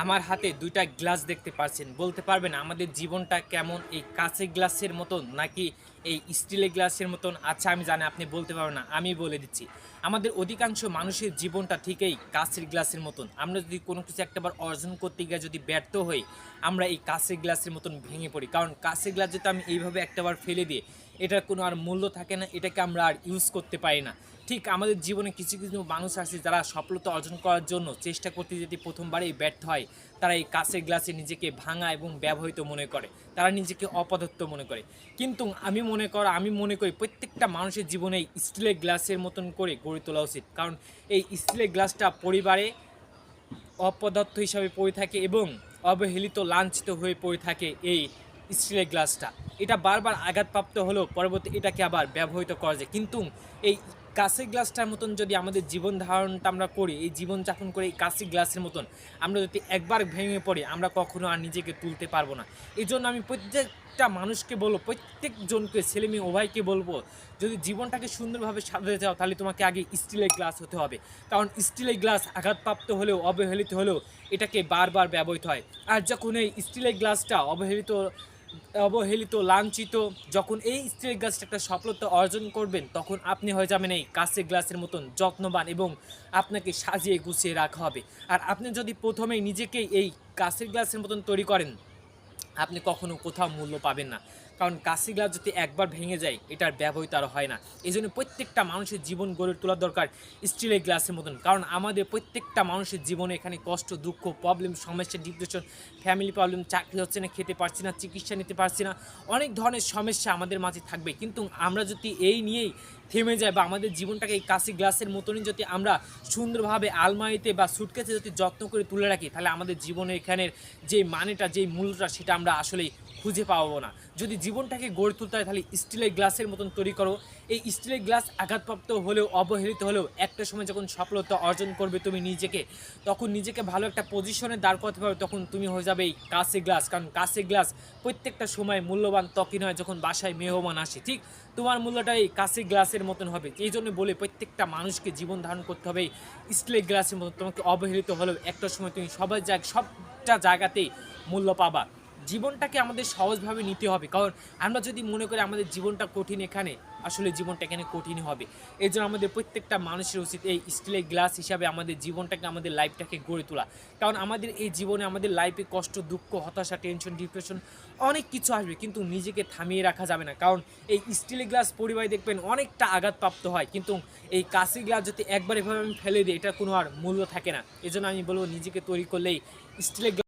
আমার হাতে দুইটা গ্লাস দেখতে পাচ্ছেন। বলতে পারবেন আমাদের জীবনটা কেমন এই কাঁচের গ্লাসের মতন নাকি এই স্টিলের গ্লাসের মতন? আচ্ছা আমি জানি, আপনি বলতে পারবেন না, আমি বলে দিচ্ছি। আমাদের অধিকাংশ মানুষের জীবনটা ঠিকই কাঁচের গ্লাসের মতন। আমরা যদি কোনো কিছু একটাবার অর্জন করতে গিয়ে যদি ব্যর্থ হই, আমরা এই কাঁচের গ্লাসের মতন ভেঙে পড়ি। কারণ কাঁচের গ্লাস যদি আমি এইভাবে একটাবার ফেলে দিই এটার কোনো আর মূল্য থাকে না, এটাকে আমরা আর ইউজ করতে পারি না। ঠিক আমাদের জীবনে কিছু কিছু মানুষ আছে যারা সফলতা অর্জন করার জন্য চেষ্টা করতে যদি প্রথমবারেই ব্যর্থ হয়। তারা এই কাঁচের গ্লাসে নিজেকে ভাঙা এবং ব্যবহৃত মনে করে। তারা নিজেকে অপদত্ত মনে করে। কিন্তু আমি মনে কর, আমি মনে করি প্রত্যেকটা মানুষের জীবনে স্টিলের গ্লাসের মতন করে গড়ে তোলা উচিত। কারণ এই স্টিলের গ্লাসটা পরিবারে অপদার্থ হিসাবে পড়ে থাকে এবং অবহেলিত, লাঞ্ছিত হয়ে পড়ে থাকে এই স্টিলের গ্লাসটা। এটা বারবার আঘাতপ্রাপ্ত হলেও পরবর্তী এটাকে আবার ব্যবহৃত করা যায়। কিন্তু এই কাঁচের গ্লাসটার মতন যদি আমাদের জীবন ধারণটা আমরা করি, এই জীবনযাপন করে এই কাঁচের গ্লাসের মতন আমরা যদি একবার ভেঙে পড়ি, আমরা কখনো আর নিজেকে তুলতে পারব না। এই জন্য আমি প্রত্যেকটা মানুষকে বলব, প্রত্যেকজনকে, ছেলে মেয়ে, উভয়কে বলব, যদি জীবনটাকে সুন্দরভাবে সাজাতে চাও, তাহলে তোমাকে আগে স্টিলের গ্লাস হতে হবে। কারণ স্টিলের গ্লাস আঘাতপ্রাপ্ত হলেও, অবহেলিত হলেও এটাকে বারবার ব্যবহৃত হয়। আর যখন এই স্টিলের গ্লাসটা অবহেলিত অবহেলিত, লাঞ্ছিত, যখন এই স্ত্রীর গ্লাসটা একটা সফলতা অর্জন করবেন, তখন আপনি হয়ে যাবেন এই কাছের গ্লাসের মতন যত্নবান এবং আপনাকে সাজিয়ে গুছিয়ে রাখা হবে। আর আপনি যদি প্রথমেই নিজেকে এই কাছের গ্লাসের মতন তৈরি করেন, আপনি কখনো কোথাও মূল্য পাবেন না। কারণ কাশি গ্লাস যদি একবার ভেঙে যায়, এটার ব্যবহৃত আর হয় না। এই জন্য প্রত্যেকটা মানুষের জীবন গড়ে তোলার দরকার স্টিলের গ্লাসের মতন। কারণ আমাদের প্রত্যেকটা মানুষের জীবনে এখানে কষ্ট, দুঃখ প্রবলেম সমস্যা ডিপ্রেশন ফ্যামিলি প্রবলেম চাকরি হচ্ছে না, খেতে পারছি না, চিকিৎসা নিতে পারছি না, অনেক ধরনের সমস্যা আমাদের মাঝে থাকবে। কিন্তু আমরা যদি এই নিয়েই থেমে যায় বা আমাদের জীবনটাকে এই কাশি গ্লাসের মতনই যদি আমরা সুন্দরভাবে আলমারিতে বা সুটকেসে যদি যত্ন করে তুলে রাখি, তাহলে আমাদের জীবনে এখানের যে মানেটা যেই মূল্যটা, সেটা আমরা আসলেই খুঁজে পাবো না। যদি জীবনটাকে গড়ে তুলতে হয়, তাহলে স্টিলের গ্লাসের মতন তৈরি করো। এই স্টিলের গ্লাস আঘাতপ্রাপ্ত হলেও, অবহেলিত হলেও, একটা সময় যখন সফলতা অর্জন করবে তুমি নিজেকে, তখন নিজেকে ভালো একটা পজিশনে দাঁড় করতে পারবে, তখন তুমি হয়ে যাবে এই কাঁচের গ্লাস কারণ কাঁচের গ্লাস প্রত্যেকটা সময় মূল্যবান তখনই হয় যখন বাসায় মেহমান আসে। ঠিক তোমার মূল্যটা এই কাঁচের গ্লাসের মতন হবে। এই জন্য বলে প্রত্যেকটা মানুষকে জীবন ধারণ করতে হবে। স্টিলের গ্লাসের মতন তোমাকে অবহেলিত হলেও একটা সময় তুমি সবাই জায়গা সবটা জায়গাতেই মূল্য পাবা। জীবনটাকে আমাদের সহজভাবে নিতে হবে। কারণ আমরা যদি মনে করি আমাদের জীবনটা কঠিন এখানে, আসলে জীবনটা এখানে কঠিন হবে। এই জন্য আমাদের প্রত্যেকটা মানুষের উচিত এই স্টিলের গ্লাস হিসাবে আমাদের জীবনটাকে, আমাদের লাইফটাকে গড়ে তোলা। কারণ আমাদের এই জীবনে আমাদের লাইফে কষ্ট, দুঃখ, হতাশা টেনশন ডিপ্রেশন অনেক কিছু আসবে, কিন্তু নিজেকে থামিয়ে রাখা যাবে না। কারণ এই স্টিলের গ্লাস পরিবারে দেখবেন অনেকটা আঘাতপ্রাপ্ত হয়, কিন্তু এই কাঁচের গ্লাস যদি একবার এভাবে আমি ফেলে দিই, এটা কোনো আর মূল্য থাকে না। এজন্য আমি বলব নিজেকে তৈরি করলেই স্টিলের